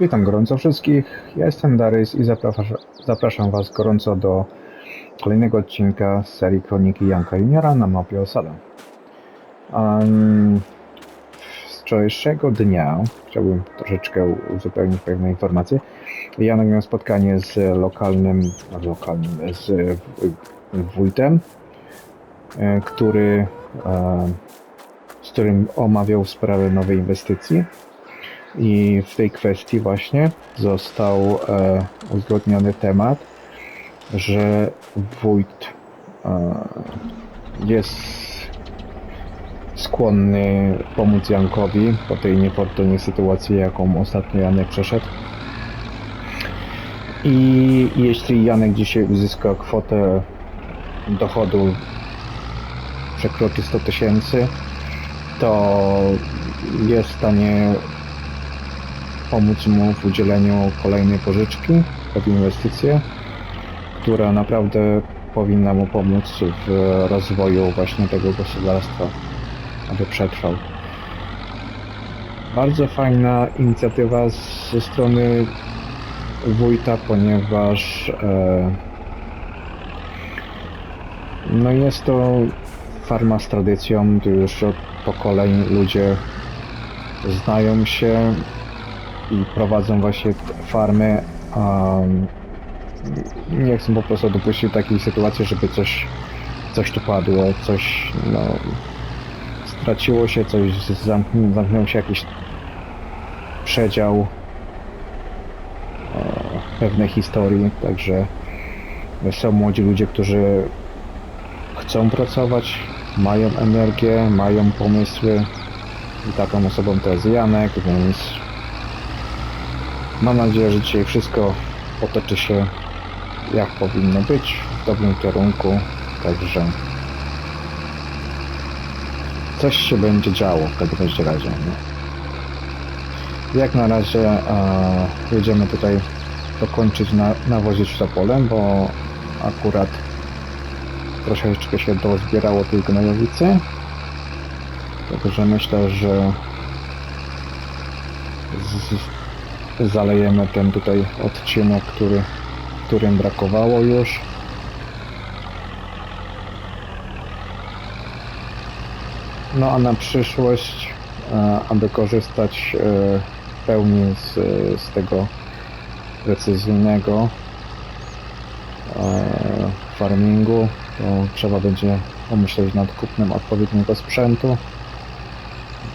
Witam gorąco wszystkich. Ja jestem Darys i zapraszam, Was gorąco do kolejnego odcinka z serii Kroniki Janka Juniora na mapie Osada. Um, wczorajszego dnia chciałbym troszeczkę uzupełnić pewne informacje. Janek miał spotkanie z lokalnym, lokalnym z wójtem, e, który, e, z którym omawiał sprawę nowej inwestycji. I w tej kwestii właśnie został e, uzgodniony temat, że wójt e, jest skłonny pomóc Jankowi po tej niefortunnej sytuacji, jaką ostatnio Janek przeszedł. I jeśli Janek dzisiaj uzyska kwotę dochodu przekroczy 100 tysięcy, to jest w stanie pomóc mu w udzieleniu kolejnej pożyczki pod inwestycję, która naprawdę powinna mu pomóc w rozwoju właśnie tego gospodarstwa, aby przetrwał. Bardzo fajna inicjatywa ze strony wójta, ponieważ e, no jest to farma z tradycją, tu już od pokoleń ludzie znają się, i prowadzą właśnie farmy, a nie chcę po prostu dopuścić do takiej sytuacji, żeby coś, coś tu padło, coś no, straciło się, coś zamknął, zamknął się jakiś przedział e, pewnej historii, także są młodzi ludzie, którzy chcą pracować, mają energię, mają pomysły. I taką osobą to jest Janek, więc Mam nadzieję, że dzisiaj wszystko potoczy się jak powinno być, w dobrym kierunku, także coś się będzie działo w każdym razie. Nie? Jak na razie e, jedziemy tutaj dokończyć na, nawozić to pole, bo akurat troszeczkę się dozbierało tej gnojowicy. Także myślę, że z, zalejemy ten tutaj odcinek, który, którym brakowało już. No a na przyszłość, e, aby korzystać e, w pełni z, z tego precyzyjnego e, farmingu, to trzeba będzie pomyśleć nad kupnem odpowiedniego sprzętu,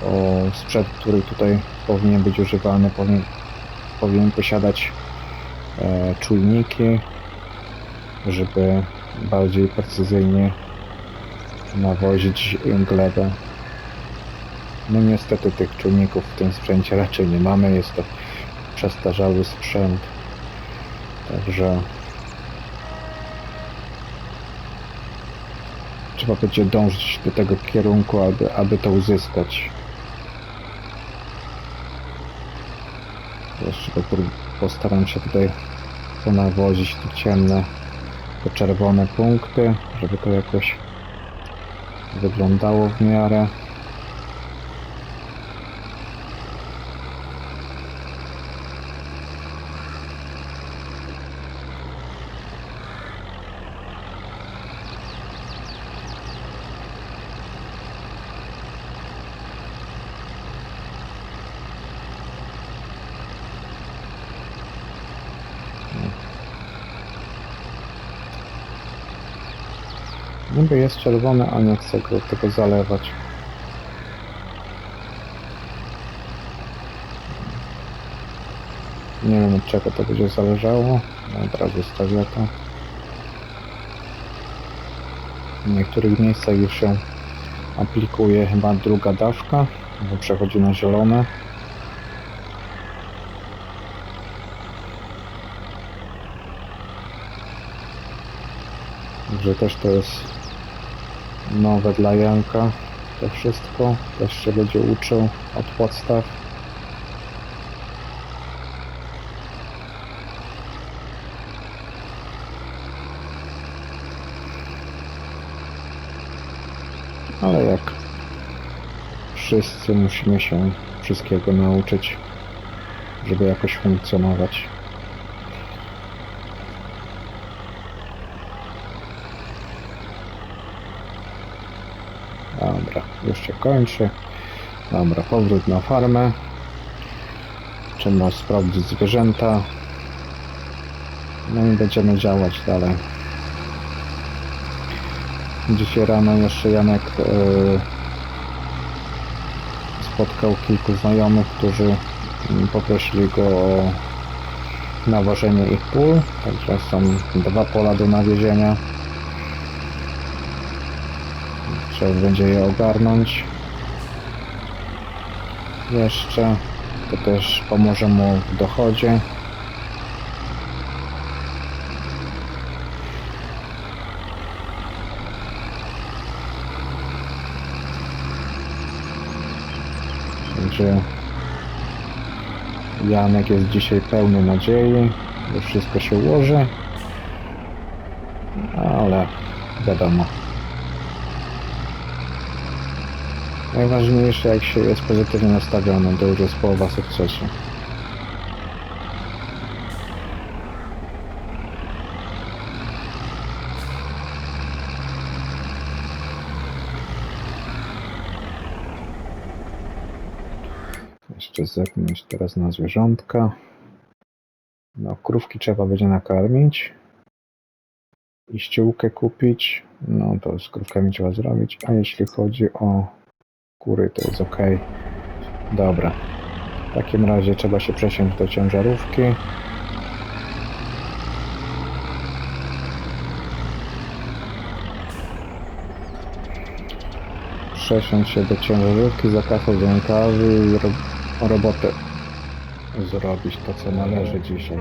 bo sprzęt, który tutaj powinien być używany, powinien powinien posiadać e, czujniki, żeby bardziej precyzyjnie nawozić glebę. No niestety tych czujników w tym sprzęcie raczej nie mamy, jest to przestarzały sprzęt, także trzeba będzie dążyć do tego kierunku, aby, aby to uzyskać. Jeszcze popr- postaram się tutaj ponawozić te ciemne, te czerwone punkty, żeby to jakoś wyglądało w miarę. Niby jest czerwony, a nie chcę go tego zalewać. Nie wiem od czego to będzie zależało. Dobra, zostawię to. W niektórych miejscach już się aplikuje chyba druga dawka, bo przechodzi na zielone. Także też to jest nowe dla Janka. To wszystko też się będzie uczył od podstaw. Ale jak wszyscy musimy się wszystkiego nauczyć. żeby jakoś funkcjonować. Dobra, już się kończy. Dobra, powrót na farmę. Trzeba sprawdzić zwierzęta. No i będziemy działać dalej. Dzisiaj rano jeszcze Janek e, spotkał kilku znajomych, którzy mm, poprosili go o nawożenie ich pól. Także są dwa pola do nawiezienia. Trzeba będzie je ogarnąć. Jeszcze to też pomoże mu w dochodzie. Także Janek jest dzisiaj pełny nadziei, że wszystko się ułoży. Ale wiadomo. Najważniejsze jak się jest pozytywnie nastawiony, to już jest połowa sukcesu. Jeszcze zerknąć teraz na zwierzątka. No, krówki trzeba będzie nakarmić. I ściółkę kupić. No to z krówkami trzeba zrobić. A jeśli chodzi o kury, to jest ok. Dobra. W takim razie trzeba się przesiąść do ciężarówki. Przesiąść się do ciężarówki, zakasać rękawy i ro robotę zrobić to, co należy dzisiaj.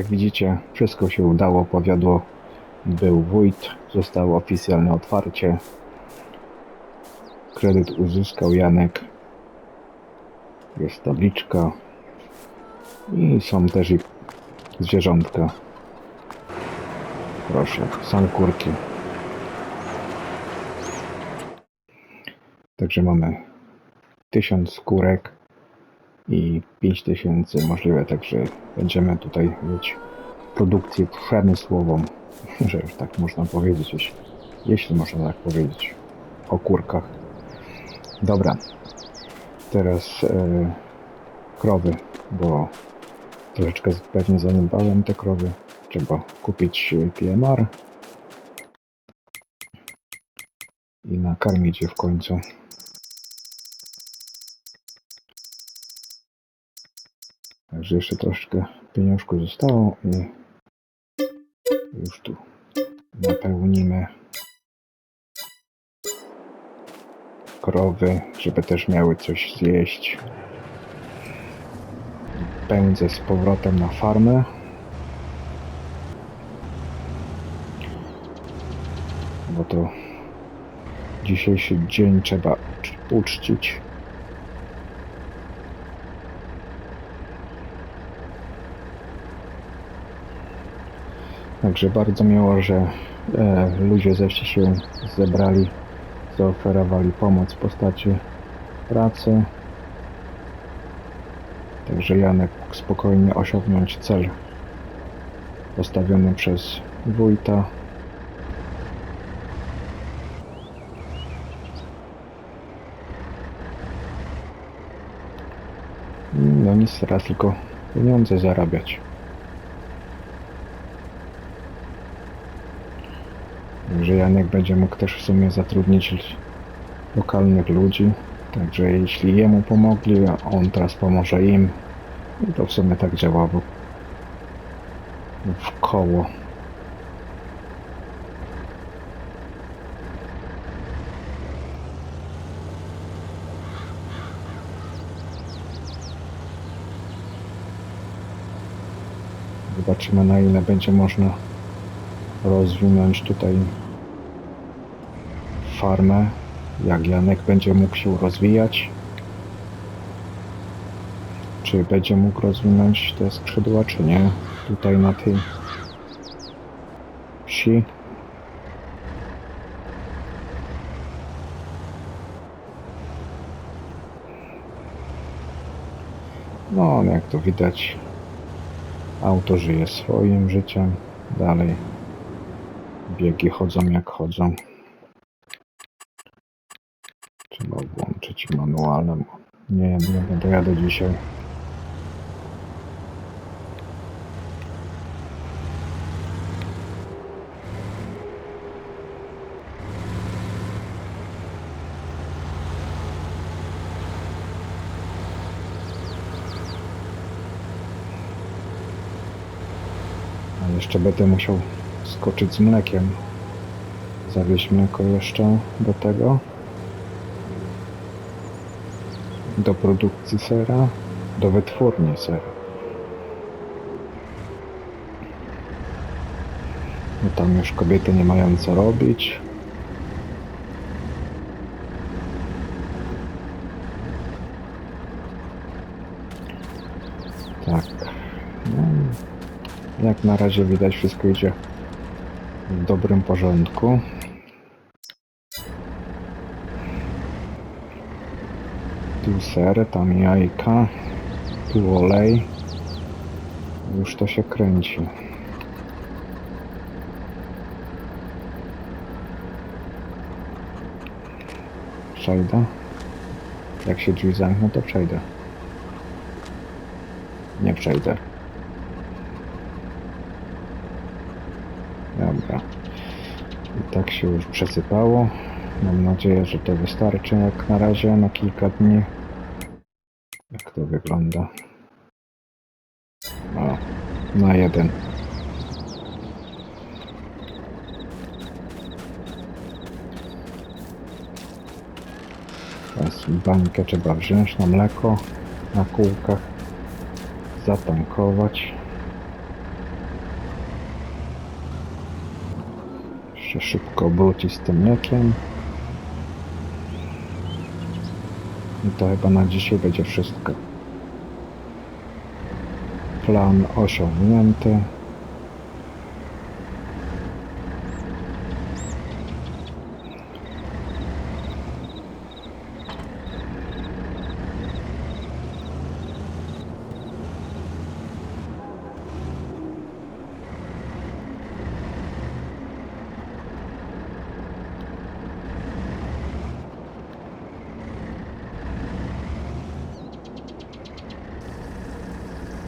Jak widzicie, wszystko się udało, powiodło. Był wójt, zostało oficjalne otwarcie. Kredyt uzyskał Janek. Jest tabliczka. I są też i zwierzątka. Proszę, są kurki. Także mamy 1000 skórek i 5000 możliwe, także będziemy tutaj mieć produkcję przemysłową, że już tak można powiedzieć, jeśli, jeśli można tak powiedzieć, o kurkach. Dobra, teraz e, krowy, bo troszeczkę pewnie zaniedbałem te krowy. Trzeba kupić PMR i nakarmić je w końcu. Także jeszcze troszkę pieniążku zostało i już tu napełnimy krowy, żeby też miały coś zjeść. Pędzę z powrotem na farmę. Bo to dzisiejszy dzień trzeba ucz- uczcić. Także bardzo miło, że e, ludzie ze wsi się zebrali, zaoferowali pomoc w postaci pracy. Także Janek mógł spokojnie osiągnąć cel postawiony przez wójta. No nic teraz tylko pieniądze zarabiać. Także Janek będzie mógł też w sumie zatrudnić lokalnych ludzi. Także jeśli jemu pomogli, a on teraz pomoże im, no to w sumie tak działa w, w koło. Zobaczymy na ile będzie można rozwinąć tutaj farmę, jak Janek będzie mógł się rozwijać. Czy będzie mógł rozwinąć te skrzydła, czy nie? Tutaj na tej wsi. No, jak to widać, auto żyje swoim życiem. Dalej biegi chodzą jak chodzą. Trzeba bo Nie, nie dojadę dzisiaj. A jeszcze będę musiał skoczyć z mlekiem. Zawieźć mleko jeszcze do tego. Do produkcji sera. Do wytwórni sera. No tam już kobiety nie mają co robić. Tak. No, jak na razie widać wszystko idzie w dobrym porządku. Tu ser, tam jajka, tu olej. Już to się kręci. Przejdę. Jak się drzwi zamkną, to przejdę. Nie przejdę. Dobra. I tak się już przesypało. Mam nadzieję, że to wystarczy jak na razie na kilka dni to wygląda. O, na jeden. Teraz bańkę trzeba wziąć na mleko, na kółkach, zatankować. Jeszcze szybko obrócić z tym mlekiem. I to chyba na dzisiaj będzie wszystko. Plan osiągnięty.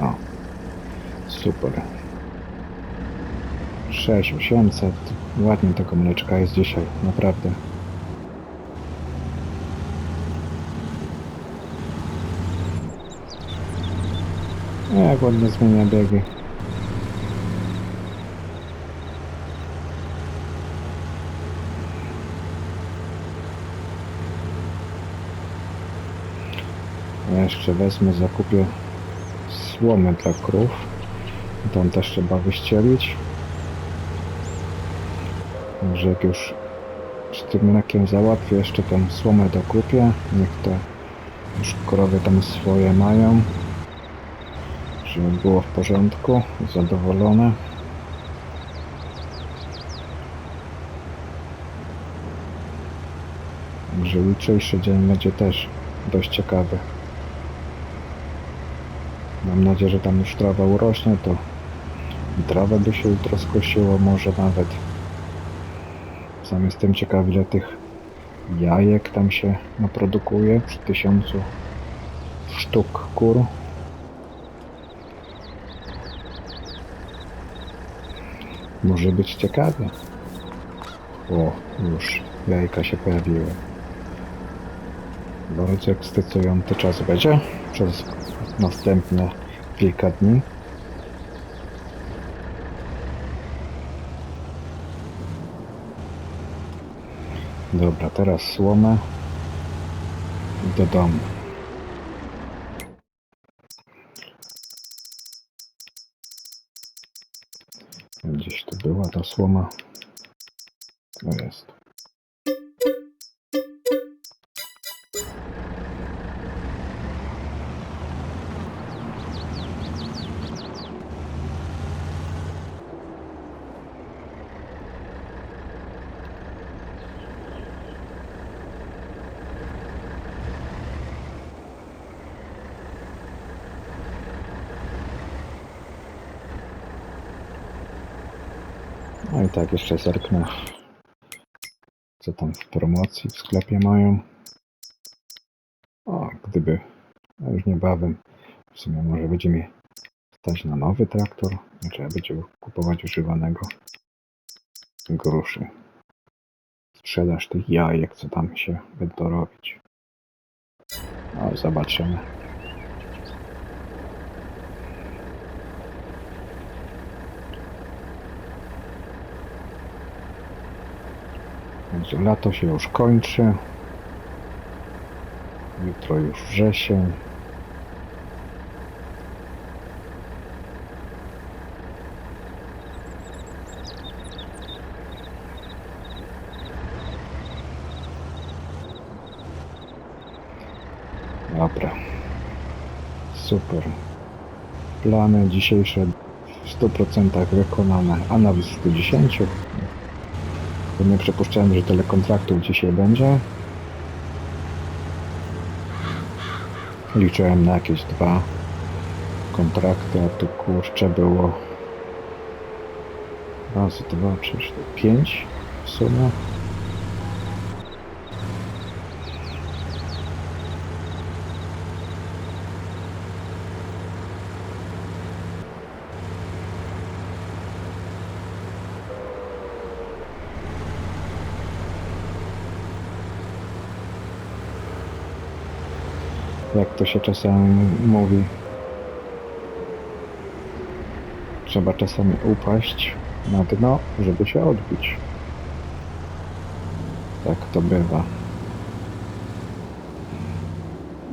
O, super. 6800. Ładnie tego mleczka jest dzisiaj, naprawdę. Jak ładnie zmienia biegi. Jeszcze wezmę, zakupię słomy dla krów. Tam też trzeba wyścielić. Także jak już z tym mlekiem załatwię, jeszcze tą słomę dokupię. Niech te już krowy tam swoje mają. Żeby było w porządku, zadowolone. Także jutrzejszy dzień będzie też dość ciekawy. Mam nadzieję, że tam już trawa urośnie, to trawę by się jutro skosiło, może nawet. Sam jestem ciekaw, ile tych jajek tam się naprodukuje przy tysiącu sztuk kur. Może być ciekawie. O, już jajka się pojawiły. Bardzo ekscytujący czas będzie przez następne kilka dni. Dobra, teraz słomę i do domu. Gdzieś tu była ta słoma. No jest. No i tak jeszcze zerknę, co tam w promocji w sklepie mają. O, gdyby, a już niebawem, w sumie może będzie mi stać na nowy traktor, nie trzeba będzie kupować używanego gruszy. Sprzedaż tych jajek, co tam się będą robić. No, zobaczymy. Lato się już kończy. Jutro już wrzesień. Dobra. Super. Plany dzisiejsze w 100% wykonane, a nawet w 110. Bo nie przypuszczałem, że tyle kontraktów dzisiaj będzie. Liczyłem na jakieś dwa kontrakty, a tu kurczę było raz, dwa, trzy, cztery, pięć w sumie. Jak to się czasami mówi. Trzeba czasami upaść na dno, żeby się odbić. Tak to bywa.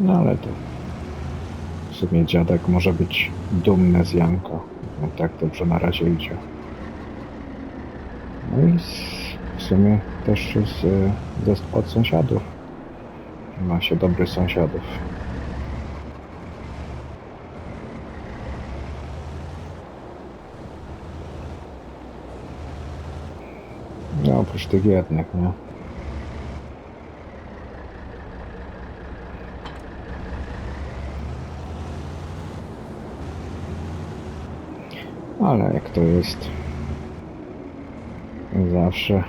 No ale to w sumie dziadek może być dumny z Janka. No tak dobrze na razie idzie. No i s- sumie też z, ze, od sąsiadów. Ma się dobrych sąsiadów. No oprócz tych jednych, nie? Ale jak to jest, zawsze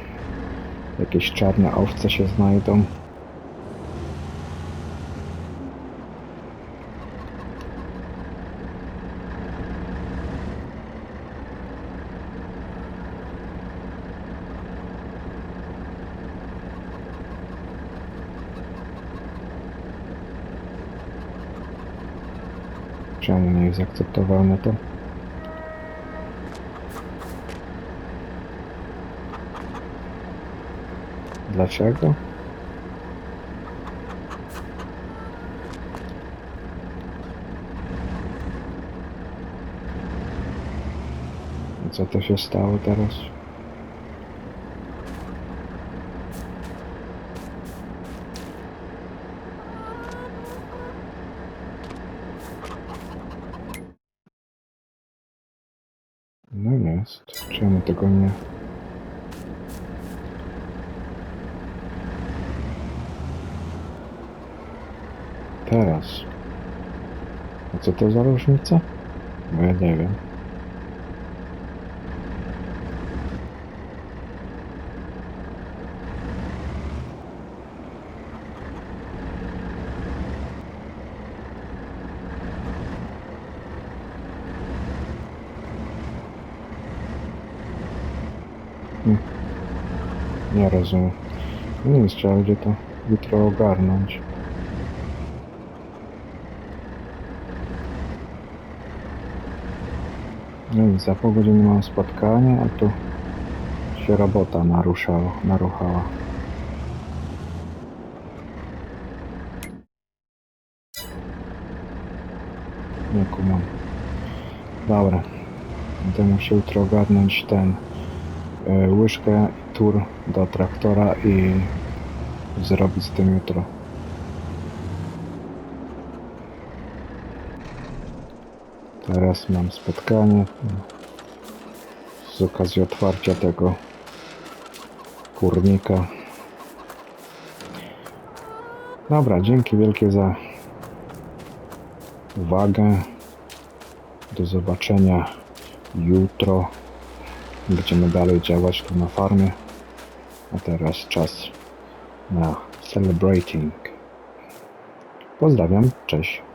jakieś czarne owce się znajdą. Nie to? Dlaczego? Co to się stało teraz? No jest. Czemu tego nie? Teraz. A co to za różnica? Bo ja nie wiem. Hmm. Nie rozumiem. Nie wiem, trzeba będzie to jutro ogarnąć. No za pół godziny mam spotkanie, a tu się robota naruszała, naruchała. Nie kumam. Dobra. Będę musiał jutro ogarnąć ten y, łyżkę tur do traktora i zrobić z tym jutro. Teraz mam spotkanie z okazji otwarcia tego kurnika. Dobra, dzięki wielkie za uwagę. Do zobaczenia jutro. Będziemy dalej działać tu na farmie. A teraz czas na celebrating. Pozdrawiam, cześć.